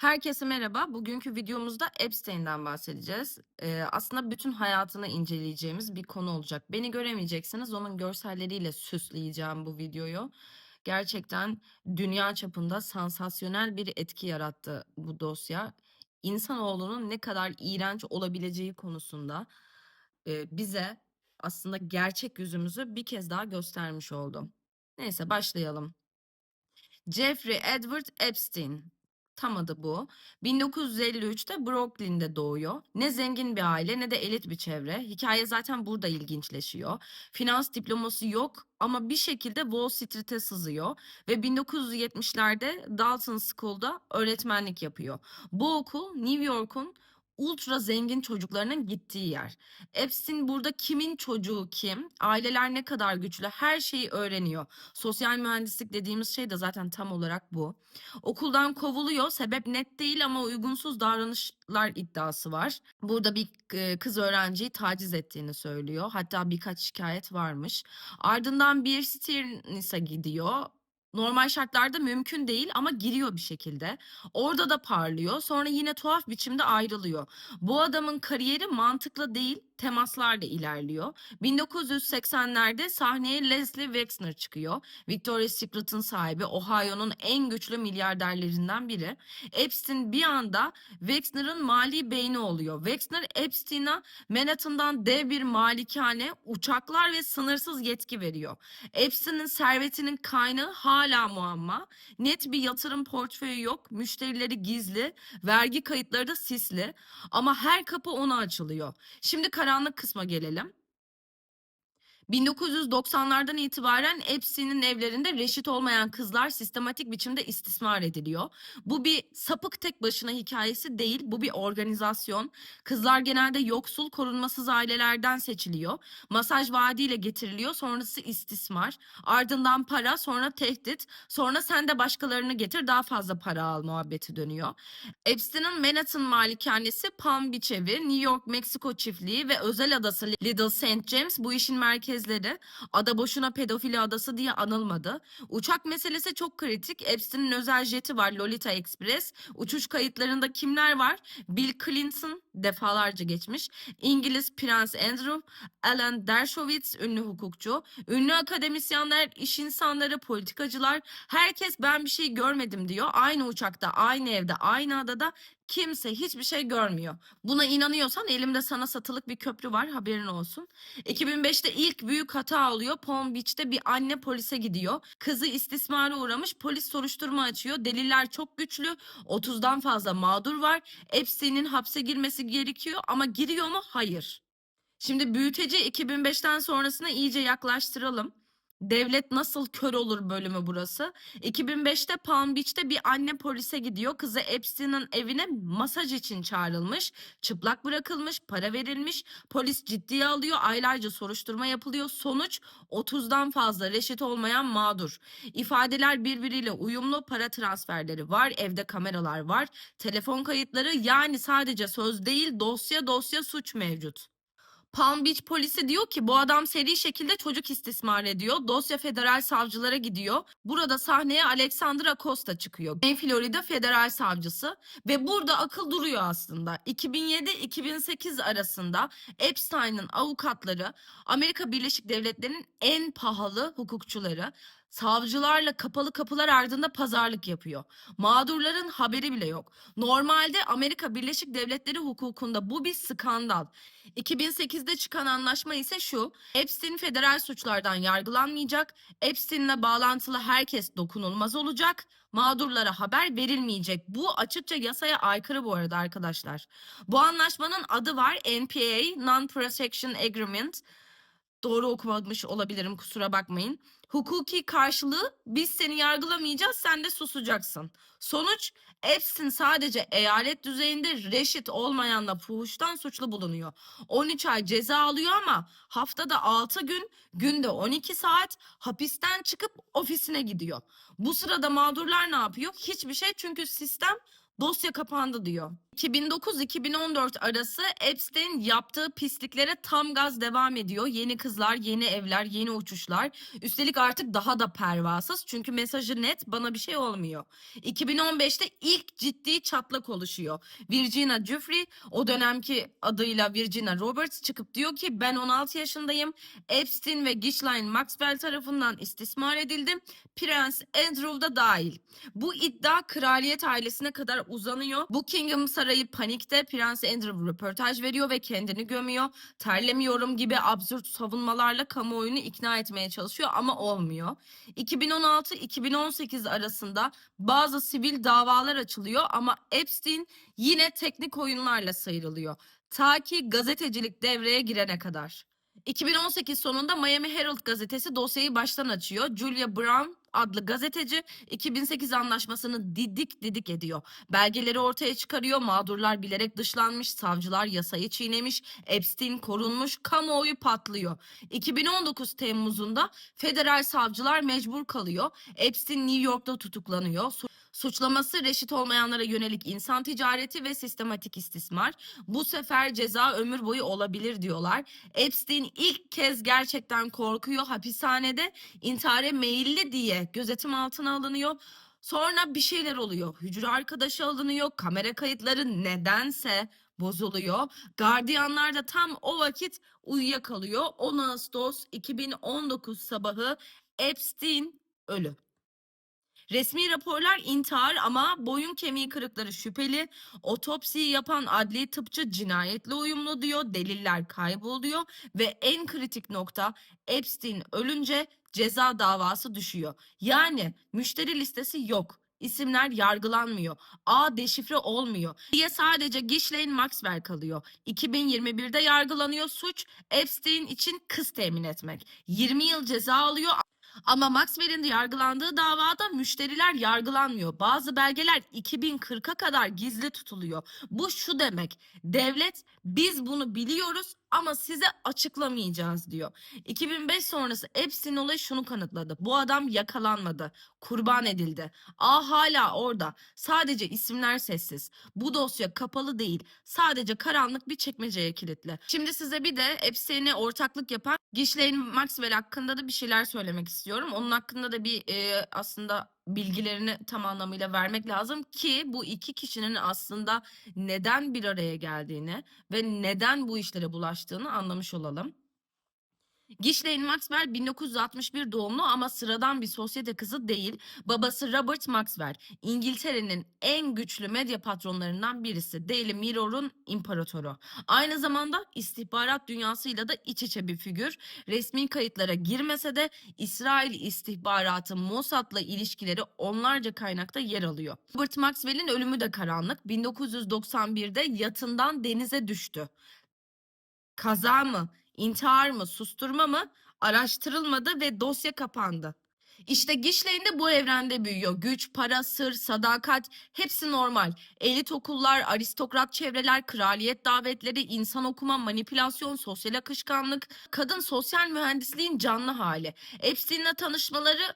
Herkese merhaba. Bugünkü videomuzda Epstein'den bahsedeceğiz. Ee, aslında bütün hayatını inceleyeceğimiz bir konu olacak. Beni göremeyeceksiniz, onun görselleriyle süsleyeceğim bu videoyu. Gerçekten dünya çapında sansasyonel bir etki yarattı bu dosya. İnsanoğlunun ne kadar iğrenç olabileceği konusunda e, bize aslında gerçek yüzümüzü bir kez daha göstermiş oldu. Neyse başlayalım. Jeffrey Edward Epstein. Tam adı bu. 1953'te Brooklyn'de doğuyor. Ne zengin bir aile ne de elit bir çevre. Hikaye zaten burada ilginçleşiyor. Finans diploması yok ama bir şekilde Wall Street'e sızıyor ve 1970'lerde Dalton School'da öğretmenlik yapıyor. Bu okul New York'un ultra zengin çocuklarının gittiği yer. Epstein burada kimin çocuğu kim, aileler ne kadar güçlü her şeyi öğreniyor. Sosyal mühendislik dediğimiz şey de zaten tam olarak bu. Okuldan kovuluyor. Sebep net değil ama uygunsuz davranışlar iddiası var. Burada bir e, kız öğrenciyi taciz ettiğini söylüyor. Hatta birkaç şikayet varmış. Ardından bir Stearns'a gidiyor. Normal şartlarda mümkün değil ama giriyor bir şekilde. Orada da parlıyor. Sonra yine tuhaf biçimde ayrılıyor. Bu adamın kariyeri mantıklı değil, temaslarla ilerliyor. 1980'lerde sahneye Leslie Wexner çıkıyor. Victoria's Secret'ın sahibi, Ohio'nun en güçlü milyarderlerinden biri. Epstein bir anda Wexner'ın mali beyni oluyor. Wexner Epstein'a Manhattan'dan dev bir malikane, uçaklar ve sınırsız yetki veriyor. Epstein'in servetinin kaynağı hala muamma. Net bir yatırım portföyü yok. Müşterileri gizli. Vergi kayıtları da sisli. Ama her kapı ona açılıyor. Şimdi karanlık kısma gelelim. 1990'lardan itibaren Epstein'in evlerinde reşit olmayan kızlar sistematik biçimde istismar ediliyor. Bu bir sapık tek başına hikayesi değil, bu bir organizasyon. Kızlar genelde yoksul, korunmasız ailelerden seçiliyor. Masaj vaadiyle getiriliyor, sonrası istismar. Ardından para, sonra tehdit, sonra sen de başkalarını getir daha fazla para al muhabbeti dönüyor. Epstein'in Manhattan malikanesi Palm Beach evi, New York Meksiko çiftliği ve özel adası Little St. James bu işin merkezleri. Ada boşuna pedofili adası diye anılmadı. Uçak meselesi çok kritik. Epstein'in özel jeti var Lolita Express. Uçuş kayıtlarında kimler var? Bill Clinton defalarca geçmiş. İngiliz Prens Andrew, Alan Dershowitz ünlü hukukçu, ünlü akademisyenler, iş insanları, politikacılar herkes ben bir şey görmedim diyor. Aynı uçakta, aynı evde, aynı adada kimse hiçbir şey görmüyor. Buna inanıyorsan elimde sana satılık bir köprü var haberin olsun. 2005'te ilk büyük hata oluyor. Palm Beach'te bir anne polise gidiyor. Kızı istismara uğramış. Polis soruşturma açıyor. Deliller çok güçlü. 30'dan fazla mağdur var. Epstein'in hapse girmesi gerekiyor ama giriyor mu? Hayır. Şimdi büyüteci 2005'ten sonrasına iyice yaklaştıralım. Devlet nasıl kör olur bölümü burası. 2005'te Palm Beach'te bir anne polise gidiyor. Kızı Epstein'in evine masaj için çağrılmış. Çıplak bırakılmış, para verilmiş. Polis ciddiye alıyor. Aylarca soruşturma yapılıyor. Sonuç 30'dan fazla reşit olmayan mağdur. İfadeler birbiriyle uyumlu. Para transferleri var. Evde kameralar var. Telefon kayıtları yani sadece söz değil dosya dosya suç mevcut. Palm Beach polisi diyor ki bu adam seri şekilde çocuk istismar ediyor. Dosya federal savcılara gidiyor. Burada sahneye Alexandra Costa çıkıyor. En Florida federal savcısı ve burada akıl duruyor aslında. 2007-2008 arasında Epstein'in avukatları Amerika Birleşik Devletleri'nin en pahalı hukukçuları savcılarla kapalı kapılar ardında pazarlık yapıyor. Mağdurların haberi bile yok. Normalde Amerika Birleşik Devletleri hukukunda bu bir skandal. 2008'de çıkan anlaşma ise şu. Epstein federal suçlardan yargılanmayacak. Epstein'le bağlantılı herkes dokunulmaz olacak. Mağdurlara haber verilmeyecek. Bu açıkça yasaya aykırı bu arada arkadaşlar. Bu anlaşmanın adı var NPA Non-Protection Agreement. Doğru okumamış olabilirim kusura bakmayın. Hukuki karşılığı biz seni yargılamayacağız sen de susacaksın. Sonuç Epstein sadece eyalet düzeyinde reşit olmayanla fuhuştan suçlu bulunuyor. 13 ay ceza alıyor ama haftada 6 gün, günde 12 saat hapisten çıkıp ofisine gidiyor. Bu sırada mağdurlar ne yapıyor? Hiçbir şey çünkü sistem Dosya kapandı diyor. 2009-2014 arası Epstein yaptığı pisliklere tam gaz devam ediyor. Yeni kızlar, yeni evler, yeni uçuşlar. Üstelik artık daha da pervasız çünkü mesajı net bana bir şey olmuyor. 2015'te ilk ciddi çatlak oluşuyor. Virginia Giuffre o dönemki adıyla Virginia Roberts çıkıp diyor ki ben 16 yaşındayım. Epstein ve Ghislaine Maxwell tarafından istismar edildim. Prens Andrew da dahil. Bu iddia kraliyet ailesine kadar uzanıyor. Buckingham Sarayı panikte Prens Andrew röportaj veriyor ve kendini gömüyor. Terlemiyorum gibi absürt savunmalarla kamuoyunu ikna etmeye çalışıyor ama olmuyor. 2016-2018 arasında bazı sivil davalar açılıyor ama Epstein yine teknik oyunlarla sıyrılıyor. Ta ki gazetecilik devreye girene kadar. 2018 sonunda Miami Herald gazetesi dosyayı baştan açıyor. Julia Brown adlı gazeteci 2008 anlaşmasını didik didik ediyor. Belgeleri ortaya çıkarıyor. Mağdurlar bilerek dışlanmış, savcılar yasayı çiğnemiş, Epstein korunmuş, kamuoyu patlıyor. 2019 Temmuz'unda federal savcılar mecbur kalıyor. Epstein New York'ta tutuklanıyor. Su- Suçlaması reşit olmayanlara yönelik insan ticareti ve sistematik istismar. Bu sefer ceza ömür boyu olabilir diyorlar. Epstein ilk kez gerçekten korkuyor. Hapishanede intihare meyilli diye gözetim altına alınıyor. Sonra bir şeyler oluyor. Hücre arkadaşı alınıyor. Kamera kayıtları nedense bozuluyor. Gardiyanlar da tam o vakit uyuyakalıyor. 10 Ağustos 2019 sabahı Epstein ölü. Resmi raporlar intihar ama boyun kemiği kırıkları şüpheli. Otopsiyi yapan adli tıpçı cinayetle uyumlu diyor. Deliller kayboluyor ve en kritik nokta Epstein ölünce ceza davası düşüyor. Yani müşteri listesi yok. İsimler yargılanmıyor. A deşifre olmuyor. Diye sadece Ghislaine Maxwell kalıyor. 2021'de yargılanıyor suç Epstein için kız temin etmek. 20 yıl ceza alıyor ama Maxwell'in yargılandığı davada müşteriler yargılanmıyor. Bazı belgeler 2040'a kadar gizli tutuluyor. Bu şu demek. Devlet biz bunu biliyoruz ama size açıklamayacağız diyor. 2005 sonrası Epstein olayı şunu kanıtladı. Bu adam yakalanmadı. Kurban edildi. A hala orada. Sadece isimler sessiz. Bu dosya kapalı değil. Sadece karanlık bir çekmeceye kilitli. Şimdi size bir de Epstein'e ortaklık yapan Ghislaine Maxwell hakkında da bir şeyler söylemek istiyorum. Onun hakkında da bir e, aslında bilgilerini tam anlamıyla vermek lazım ki bu iki kişinin aslında neden bir araya geldiğini ve neden bu işlere bulaştığını anlamış olalım. Ghislaine Maxwell 1961 doğumlu ama sıradan bir sosyete kızı değil. Babası Robert Maxwell, İngiltere'nin en güçlü medya patronlarından birisi. Daily Mirror'un imparatoru. Aynı zamanda istihbarat dünyasıyla da iç içe bir figür. Resmi kayıtlara girmese de İsrail istihbaratı Mossad'la ilişkileri onlarca kaynakta yer alıyor. Robert Maxwell'in ölümü de karanlık. 1991'de yatından denize düştü. Kaza mı, intihar mı, susturma mı araştırılmadı ve dosya kapandı. İşte Ghislaine de bu evrende büyüyor. Güç, para, sır, sadakat hepsi normal. Elit okullar, aristokrat çevreler, kraliyet davetleri, insan okuma, manipülasyon, sosyal akışkanlık, kadın sosyal mühendisliğin canlı hali. Epstein'le tanışmaları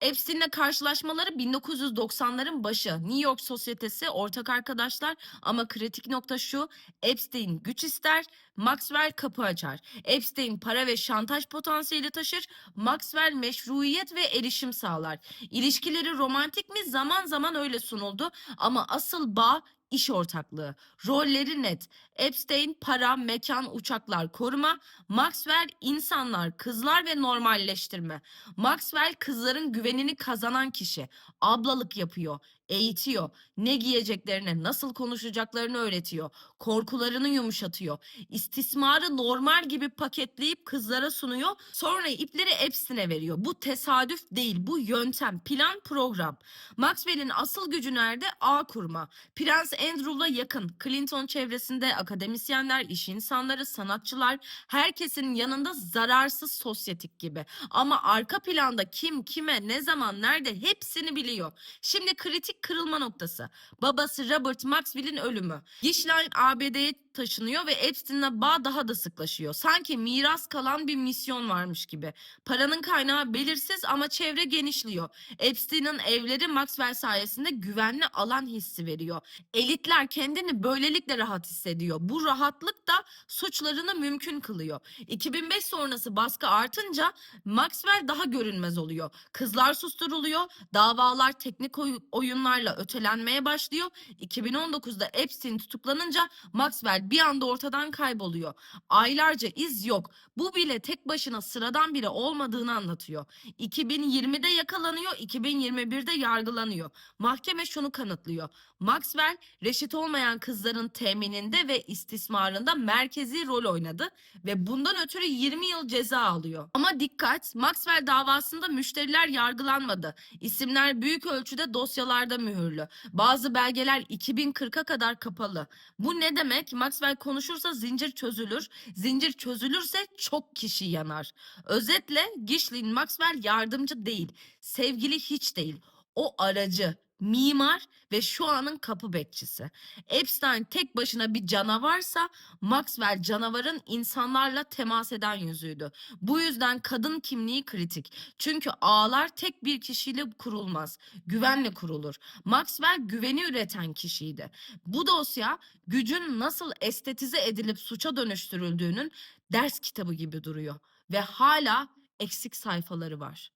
Epstein'le karşılaşmaları 1990'ların başı. New York sosyetesi ortak arkadaşlar ama kritik nokta şu. Epstein güç ister, Maxwell kapı açar. Epstein para ve şantaj potansiyeli taşır, Maxwell meşruiyet ve erişim sağlar. İlişkileri romantik mi? Zaman zaman öyle sunuldu ama asıl bağ iş ortaklığı. Rolleri net. Epstein para, mekan, uçaklar koruma. Maxwell insanlar, kızlar ve normalleştirme. Maxwell kızların güvenini kazanan kişi. Ablalık yapıyor, eğitiyor. Ne giyeceklerini, nasıl konuşacaklarını öğretiyor. Korkularını yumuşatıyor. İstismarı normal gibi paketleyip kızlara sunuyor. Sonra ipleri Epstein'e veriyor. Bu tesadüf değil, bu yöntem, plan, program. Maxwell'in asıl gücü nerede? Ağ kurma. Prens Andrew'la yakın. Clinton çevresinde akademisyenler, iş insanları, sanatçılar, herkesin yanında zararsız sosyetik gibi. Ama arka planda kim, kime, ne zaman, nerede hepsini biliyor. Şimdi kritik kırılma noktası. Babası Robert Maxwell'in ölümü. Ghislaine ABD'ye taşınıyor ve Epstein'le bağ daha da sıklaşıyor. Sanki miras kalan bir misyon varmış gibi. Paranın kaynağı belirsiz ama çevre genişliyor. Epstein'in evleri Maxwell sayesinde güvenli alan hissi veriyor. Elitler kendini böylelikle rahat hissediyor. Bu rahatlık da suçlarını mümkün kılıyor. 2005 sonrası baskı artınca Maxwell daha görünmez oluyor. Kızlar susturuluyor, davalar teknik oy- oyunlarla ötelenmeye başlıyor. 2019'da Epstein tutuklanınca Maxwell bir anda ortadan kayboluyor. Aylarca iz yok. Bu bile tek başına sıradan biri olmadığını anlatıyor. 2020'de yakalanıyor, 2021'de yargılanıyor. Mahkeme şunu kanıtlıyor. Maxwell reşit olmayan kızların temininde ve istismarında merkezi rol oynadı ve bundan ötürü 20 yıl ceza alıyor. Ama dikkat, Maxwell davasında müşteriler yargılanmadı. İsimler büyük ölçüde dosyalarda mühürlü. Bazı belgeler 2040'a kadar kapalı. Bu ne demek? Maxwell konuşursa zincir çözülür. Zincir çözülürse çok kişi yanar. Özetle Ghislaine Maxwell yardımcı değil, sevgili hiç değil. O aracı, mimar ve şu anın kapı bekçisi. Epstein tek başına bir canavarsa Maxwell canavarın insanlarla temas eden yüzüydü. Bu yüzden kadın kimliği kritik. Çünkü ağlar tek bir kişiyle kurulmaz. Güvenle kurulur. Maxwell güveni üreten kişiydi. Bu dosya gücün nasıl estetize edilip suça dönüştürüldüğünün ders kitabı gibi duruyor ve hala eksik sayfaları var.